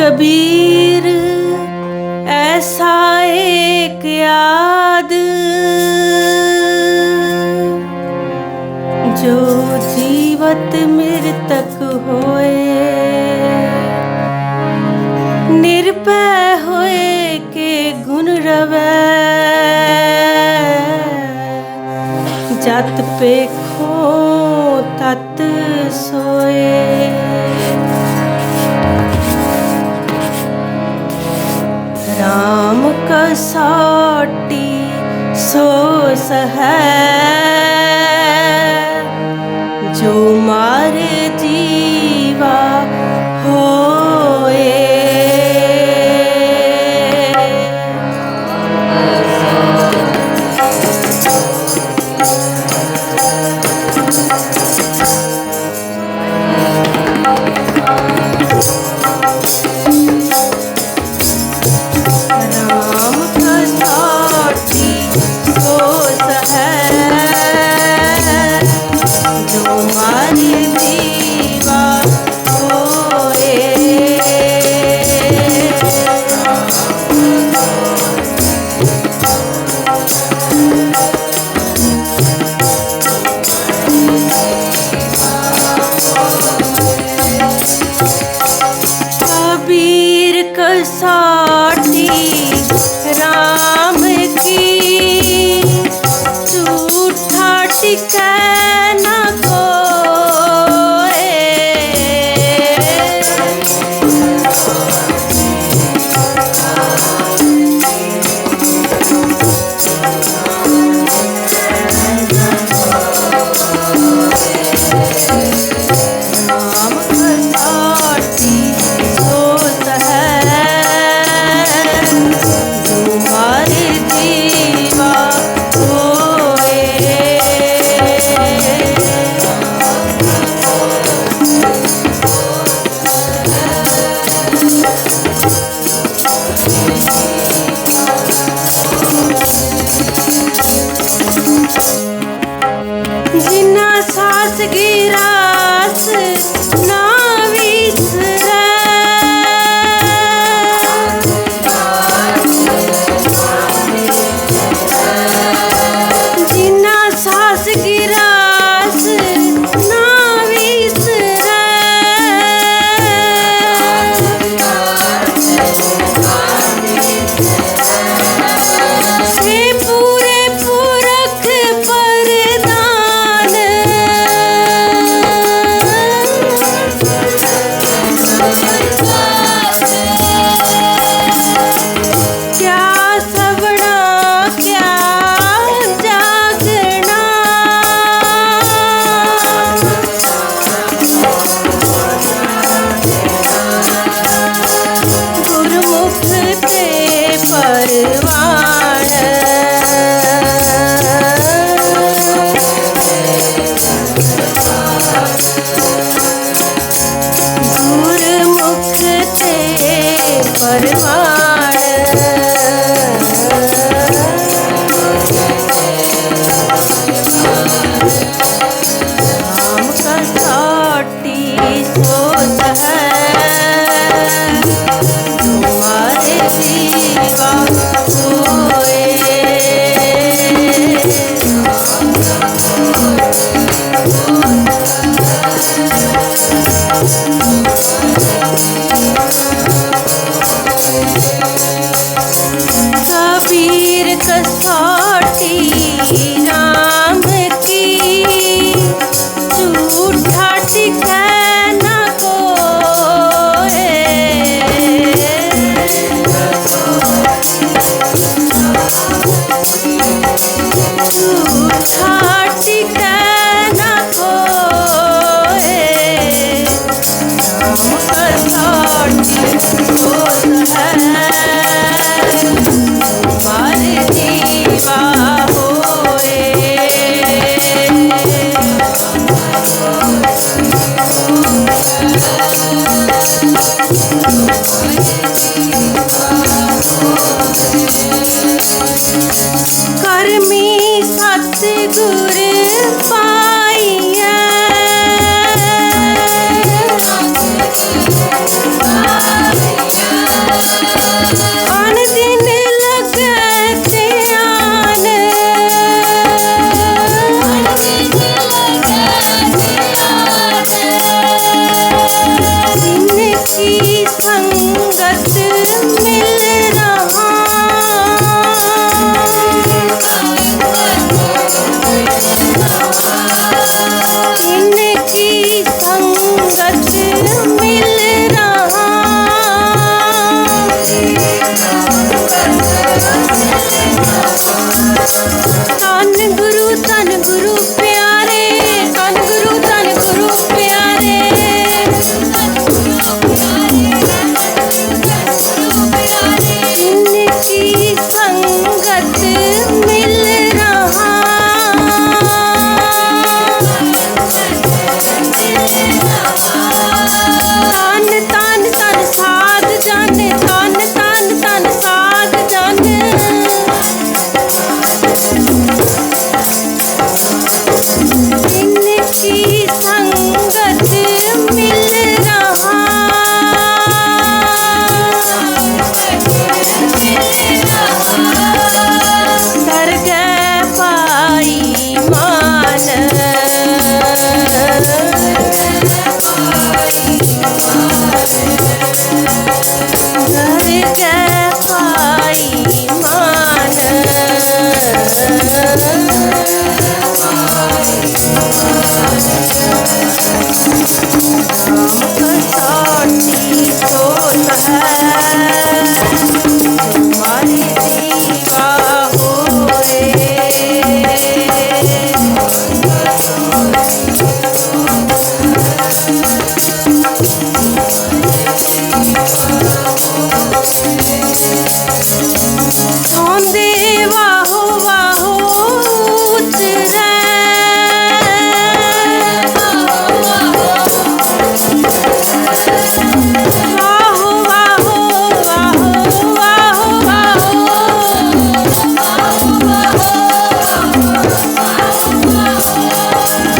ਕਬੀਰ, ਐਸਾ ਇੱਕ ਯਾਦ ਜੋ ਜੀਵਤ ਮਿਰ ਤੱਕ ਹੋਏ। ਨਿਰਭੈ ਹੋਏ ਕੇ ਗੁਣ ਰਵੈ। ਜਤ ਪੇ ਖੋ ਤਤ ਸੋਏ। राम की सोष हे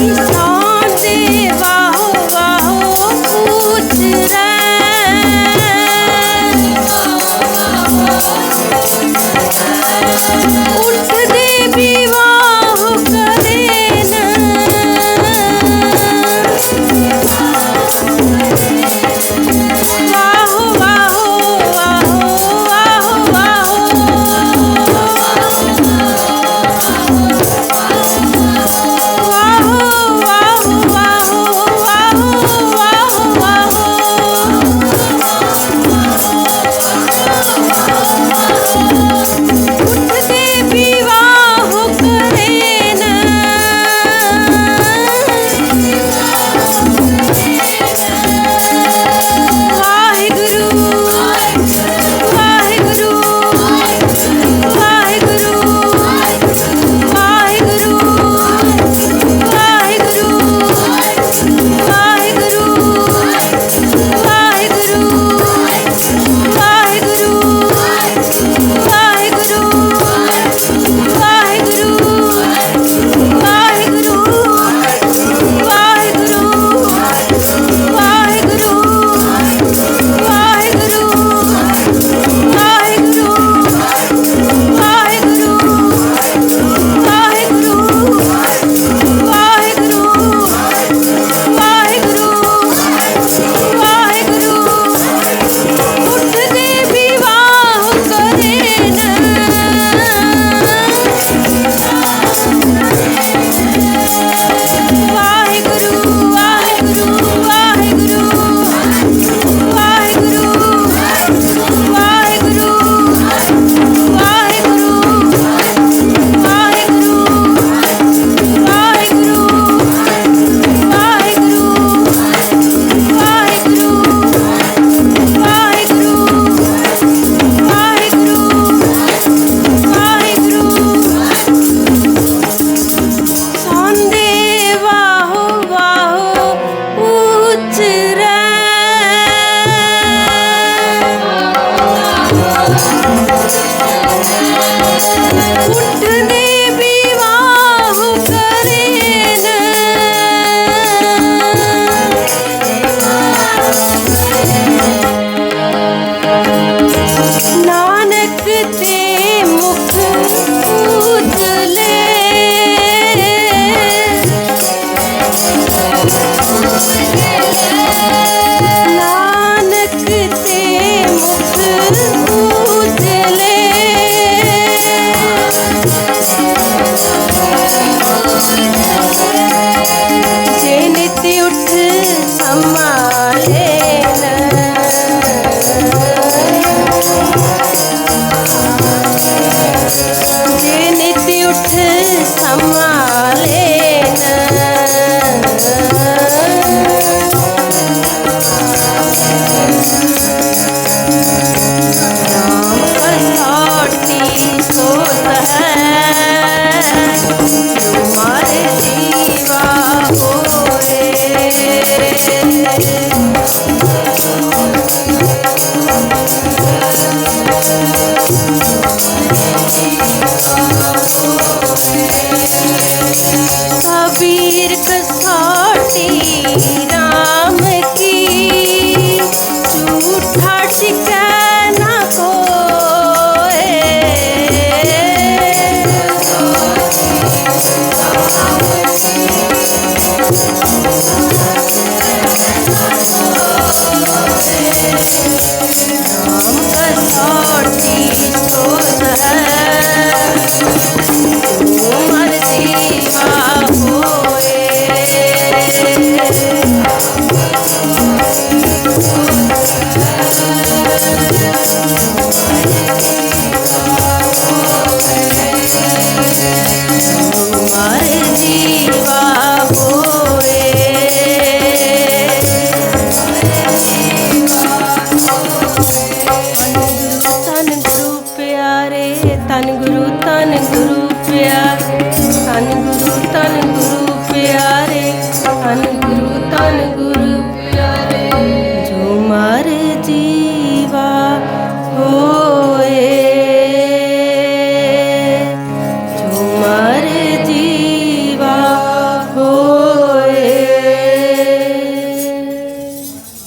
Peace. Yeah.